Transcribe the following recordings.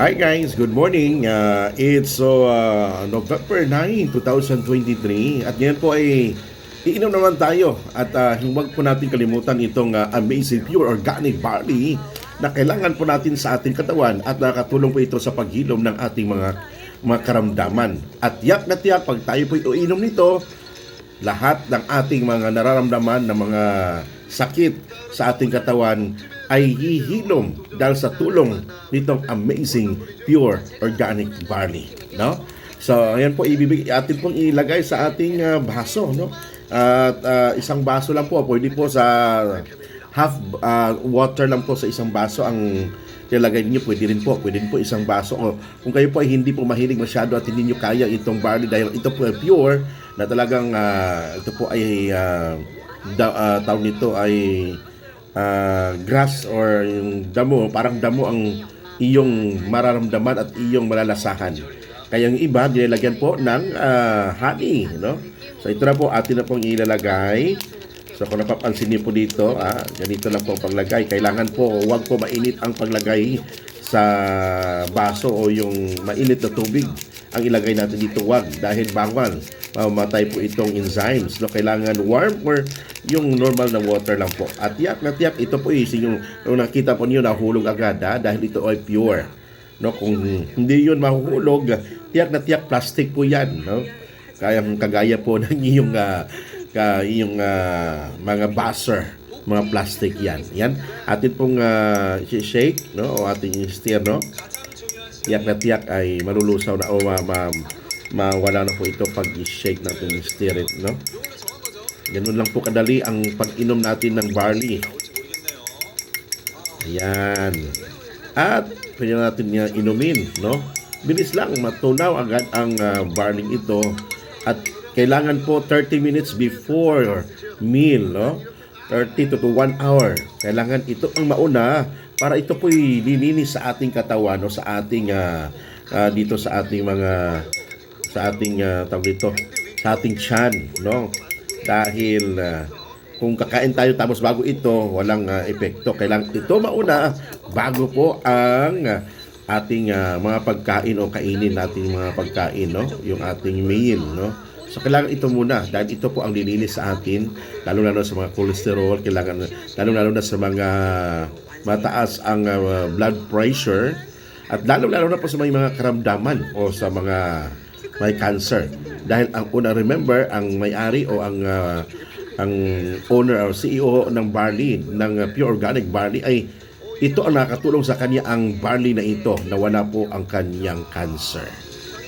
Hi guys, good morning. Uh, it's so uh, November 9, 2023 at ngayon po ay iinom naman tayo at uh, huwag po natin kalimutan itong uh, amazing pure organic barley na kailangan po natin sa ating katawan at nakatulong po ito sa paghilom ng ating mga mga karamdaman. At yak na tiyak pag tayo po iinom nito, lahat ng ating mga nararamdaman na mga sakit sa ating katawan ay hihilom dahil sa tulong nitong amazing pure organic barley, no? So, ayan po ibibigay atin pong ilagay sa ating ah, baso, no? At ah, isang baso lang po, pwede po sa half ah, water lang po sa isang baso ang nilagay niyo pwede rin po pwede rin po isang baso o kung kayo po ay hindi po mahilig masyado at hindi niyo kaya itong barley dahil ito po ay pure na talagang ah, ito po ay uh, da, ah, tawag nito ay ah, grass or yung damo. Parang damo ang iyong mararamdaman at iyong malalasahan. Kaya yung iba nilalagyan po ng ah, honey no? So ito na po atin na pong ilalagay. So kung napapansin niyo po dito, ah, ganito lang po ang paglagay. Kailangan po, huwag po mainit ang paglagay sa baso o yung mainit na tubig ang ilagay natin dito. Huwag dahil bawal. Mamamatay po itong enzymes. No? Kailangan warm or yung normal na water lang po. At tiyak na tiyak, ito po is yung, yung nakita po niyo nahulog agad ha? dahil ito ay pure. No, kung hindi yun mahuhulog, tiyak na tiyak plastic po yan. No? Kaya kagaya po ng iyong ah, ka yung ah, mga buzzer, mga plastic yan. Yan. Atin pong ah, shake, no? O ating stir, no? Tiyak na tiyak ay malulusaw na o ma, ma, mawala na po ito pag i-shake natin yung stir it, no? Ganun lang po kadali ang pag-inom natin ng barley. Ayan. At pwede natin niya inumin, no? Bilis lang, matunaw agad ang ah, barley ito. At kailangan po 30 minutes before meal, no? 30 to, to 1 hour. Kailangan ito ang mauna para ito po lilinis sa ating katawan, no? Sa ating, ah, ah, dito sa ating mga, sa ating, uh, tawag dito, sa ating chan, no? Dahil, ah, kung kakain tayo tapos bago ito, walang ah, epekto. Kailangan ito mauna bago po ang ating ah, mga pagkain o kainin nating mga pagkain, no? Yung ating meal, no? So kailangan ito muna dahil ito po ang lilinis sa atin, lalo-lalo sa mga cholesterol, kailangan lalo-lalo na sa mga mataas ang ah, blood pressure at lalo-lalo na po sa mga karamdaman o sa mga may cancer. Dahil ang una remember ang may-ari o ang ah, ang owner or CEO ng barley, ng uh, pure organic barley ay ito ang nakatulong sa kanya ang barley na ito na wala po ang kanyang cancer.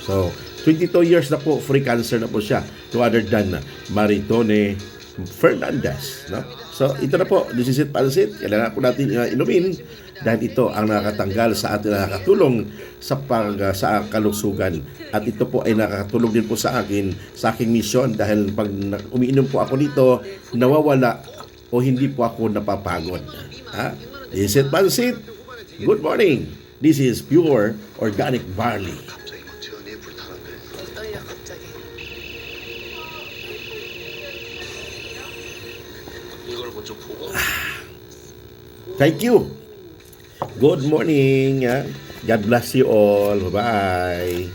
So, 22 years na po free cancer na po siya to other than Maritone Fernandez. No? So, ito na po, this is it pansit. Kailangan po natin uh, inumin dahil ito ang nakatanggal sa atin, nakakatulong sa pag, uh, sa kalusugan. At ito po ay nakakatulong din po sa akin, sa aking mission dahil pag na- umiinom po ako nito, nawawala o hindi po ako napapagod. Ha? This is it pansit. Good morning. This is pure organic barley. Thank you. Good morning. ah. God bless you all. Bye.